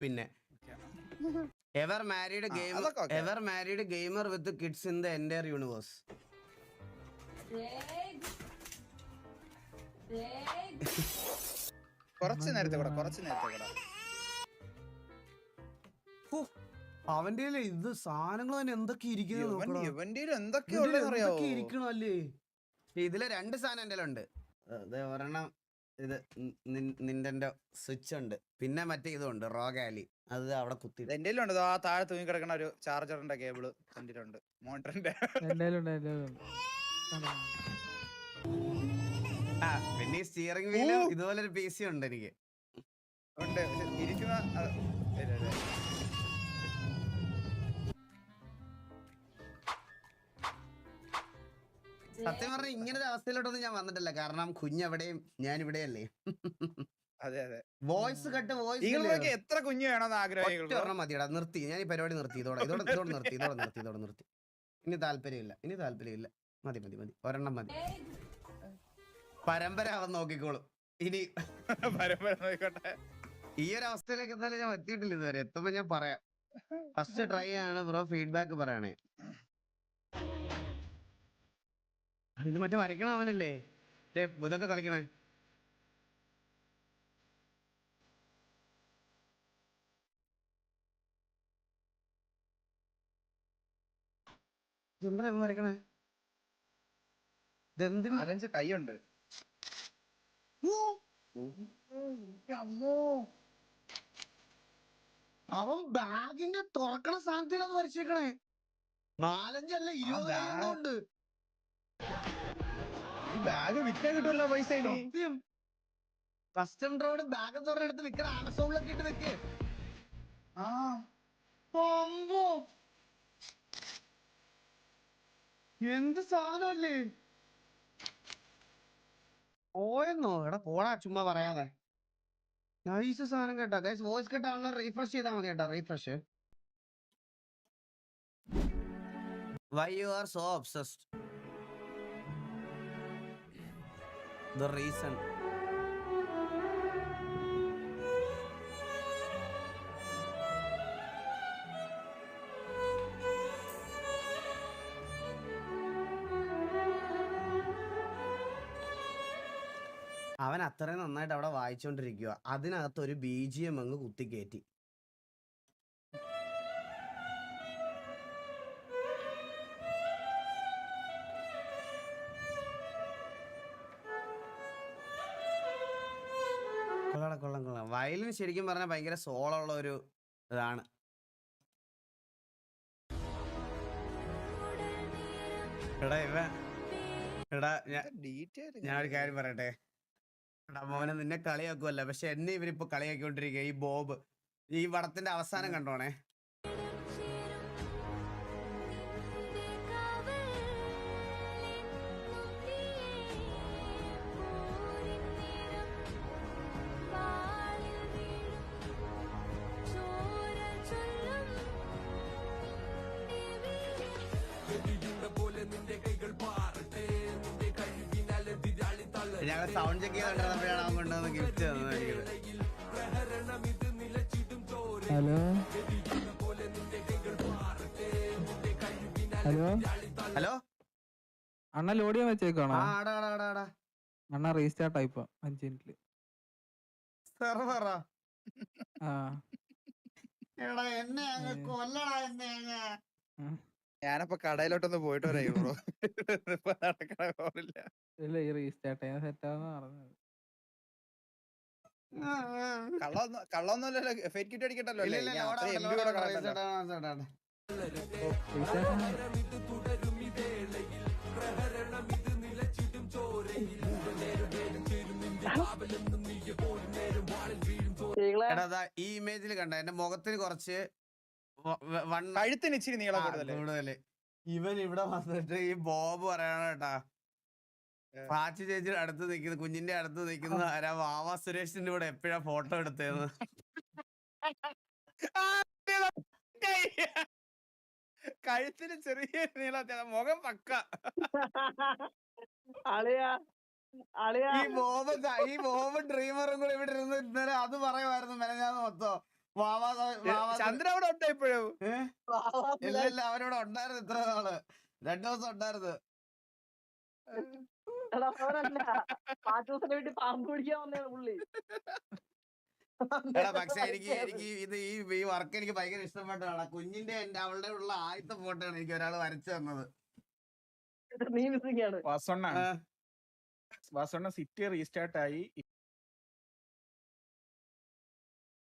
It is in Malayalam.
പിന്നെ. Ever married gamer game ever married gamer with kids in the entire universe കുറച്ച് നേരത്തെ കൂടെ കുറച്ച് നേരത്തെ കൂടെ അവന്റെ ഇത് സാധനങ്ങൾ തന്നെ എന്തൊക്കെ ഇരിക്കുന്നത് ഇതിലെ രണ്ട് സാധനം എന്റെ ഉണ്ട് ഒരെണ്ണം ഇത് നിന്റെ സ്വിച്ച് ഉണ്ട് പിന്നെ മറ്റേ ഇതുണ്ട് റോഗാലി. അത് അവിടെ കുത്തി എന്റെ ഉണ്ട് ആ താഴെ തൂങ്ങി കിടക്കുന്ന ഒരു ചാർജറിന്റെ കേബിൾ എന്റെ ഉണ്ട് മോട്ടറിന്റെ പിന്നെ ഈ സ്റ്റിയറിംഗ് വീലും ഇതുപോലെ ഒരു പി സി ഉണ്ട് എനിക്ക്. ഉണ്ട്. പക്ഷെ ഇരിക്കുന്ന സത്യം പറഞ്ഞ ഇങ്ങനെ ഒരു അവസ്ഥയിലോട്ടൊന്നും ഞാൻ വന്നിട്ടില്ല. കാരണം കുഞ്ഞെവിടെയും ഞാൻ ഇവിടെയല്ലേ അതെ. അതെ വോയിസ് കട്ട് വോയിസ് എത്ര കുഞ്ഞു വേണമെന്ന് ആഗ്രഹം മതിയടാ. നിർത്തി. ഞാൻ ഈ പരിപാടി നിർത്തി. ഇതോടെ ഇതോടെ ഇതോടെ നിർത്തി ഇതോടെ നിർത്തി ഇതോടെ നിർത്തി. ഇനി താല്പര്യമില്ല. ഇനി താല്പര്യമില്ല. മതി മതി മതി. ഒരെണ്ണം മതി. പരമ്പര അവൻ നോക്കിക്കോളും. ഇനി പരമ്പര നോക്കിക്കോട്ടെ ഈ ഒരു അവസ്ഥയിലേക്ക് എന്തായാലും ഞാൻ എത്തിയിട്ടില്ല ഇതുവരെ. എത്തുമ്പോ ഞാൻ പറയാം. ഫസ്റ്റ് ട്രൈ ആണ് ബ്രോ. ഫീഡ്ബാക്ക് പറയണേ. ഇത് മറ്റേ വരയ്ക്കണ അവനല്ലേ? ദേ, ഇതൊക്കെ കളിക്കണേ ഇതെന്താ വരയ്ക്കണേ ഇതെന്തിനാ കൈയുണ്ട്. അവൻ ബാഗിന്റെ തുറക്കണ സ്ഥാനത്തിലാണ് വരച്ചേക്കണേ. നാലഞ്ചല്ല ഇരുപത് ഉണ്ട്. ബാഗ് വിറ്റാൻ കിട്ടുമല്ലോ പൈസ കസ്റ്റം റോഡ് ബാഗ് തുറന്നെടുത്ത് വിൽക്കണ ആമസോണിലൊക്കെ ഇട്ട് വെക്ക് ആ. അമ്പോ. എന്ത് സാധനല്ലേ പോയെന്നോ? എടാ പോടാ ചുമ്മാ പറയാതെ. നൈസ് സാധനം കേട്ടോ. ഗൈസ് വോയിസ് കേട്ടാണല്ലോ റീഫ്രഷ് ചെയ്താൽ മതി കേട്ടോ refresh why you are so obsessed the reason. അവൻ അത്രയും നന്നായിട്ട് അവിടെ വായിച്ചുകൊണ്ടിരിക്കുക അതിനകത്ത് ഒരു ബി ജി എം അങ്ങ് കുത്തിക്കയറ്റി കൊള്ളാം കൊള്ളാം കൊള്ളാം. വയലിൻ ശരിക്കും പറഞ്ഞാൽ ഭയങ്കര സോളുള്ള ഒരു ഇതാണ്. എടാ ഇവ എടാ ഞാൻ ഒരു കാര്യം പറയട്ടെ? എടാ മോനെ നിന്നെ കളിയാക്കുമല്ല പക്ഷെ എന്നെ ഇവരിപ്പോ കളിയാക്കിക്കൊണ്ടിരിക്കുക ഈ ബോബ്. ഈ വടത്തിന്റെ അവസാനം കണ്ടോണേ? ഞങ്ങൾ സൗണ്ട് ചെക്ക് ചെയ്തോണ്ടിരുന്നപ്പോഴാണ് അവൻ കൊണ്ടുവന്ന് ഗിഫ്റ്റ് തന്നത് എനിക്കിത് ഹലോ? ഹലോ? ഹലോ? അണ്ണ ലോഡ് ചെയ്യാൻ വെച്ചേക്കാണോ അണ്ണ റീസ്റ്റാർട്ട് ആയിപ്പോ അഞ്ച് മിനിറ്റിൽ സെർവറാ ആ? എടാ എന്നെ കൊല്ലടാ എന്നെ ഞാനപ്പോ കടയിലോട്ടൊന്ന് പോയിട്ട് വരാം ഈഗിൾ ബ്രോ നടക്കണ പോലില്ല ഇല്ല ഈ റീസ്റ്റാർട്ട് ചെയ്യാൻ സെറ്റ് ആവുന്ന പറഞ്ഞത്. കള്ളൊന്നുമല്ലല്ലോ അടിക്കട്ടല്ലോ ഈ ഇമേജിൽ കണ്ട? എന്റെ മുഖത്തിന് കുറച്ച് കഴുത്തിന് ഇച്ചിരി നീളം കൂടുതൽ. ഇവൻ ഇവിടെ വന്നിട്ട് ഈ ബോബ് പറയണ കേട്ടാ. പാച്ചി ചേച്ചിയുടെ അടുത്ത് നിൽക്കുന്ന കുഞ്ഞിന്റെ അടുത്ത് നിൽക്കുന്ന ആരാ? വാവ സുരേഷിന്റെ കൂടെ എപ്പോഴാ ഫോട്ടോ എടുത്തേന്ന്. കഴുത്തിന് ചെറിയ നീളത്തെ മുഖം പക്ക. അളിയാ അളിയാ. ഈ ബോബ് ഈ ബോബ് ഡ്രീമറും കൂടെ ഇവിടെ ഇരുന്ന് ഇന്നലെ അത് പറയുമായിരുന്നു മെനഞ്ഞാന്ന് മൊത്തം വാവാ സ- വാവാ സ- ചന്ദ്ര അവിടെ ഉണ്ടോ ഇപ്പോഴും ഏ? ഇല്ല ഇല്ല. അവരോട് ഉണ്ടായിരുന്നു ഇത്ര നാൾ. രണ്ടു ദിവസം ഉണ്ടായിരുന്നു. എടാ, അവനല്ല. പാച്ചൂസിന്റെ വീട്ടിൽ പാമ്പ് പിടിക്കാൻ വന്നേ പുള്ളി. എടാ പക്ഷെ എനിക്ക് എനിക്ക് ഇത് ഈ ഈ വർക്ക് എനിക്ക് ഭയങ്കര ഇഷ്ടപ്പെട്ടതാണ്. കുഞ്ഞിന്റെ എന്റെ അവളുടെ ഉള്ള ആദ്യത്തെ ഫോട്ടോ ആണ് എനിക്ക് ഒരാൾ വരച്ചു തന്നത്. നീ മിസ്സിംഗ് ആണ്. വാസണ്ണ. വാസണ്ണ സിറ്റി റീസ്റ്റാർട്ട് ആയി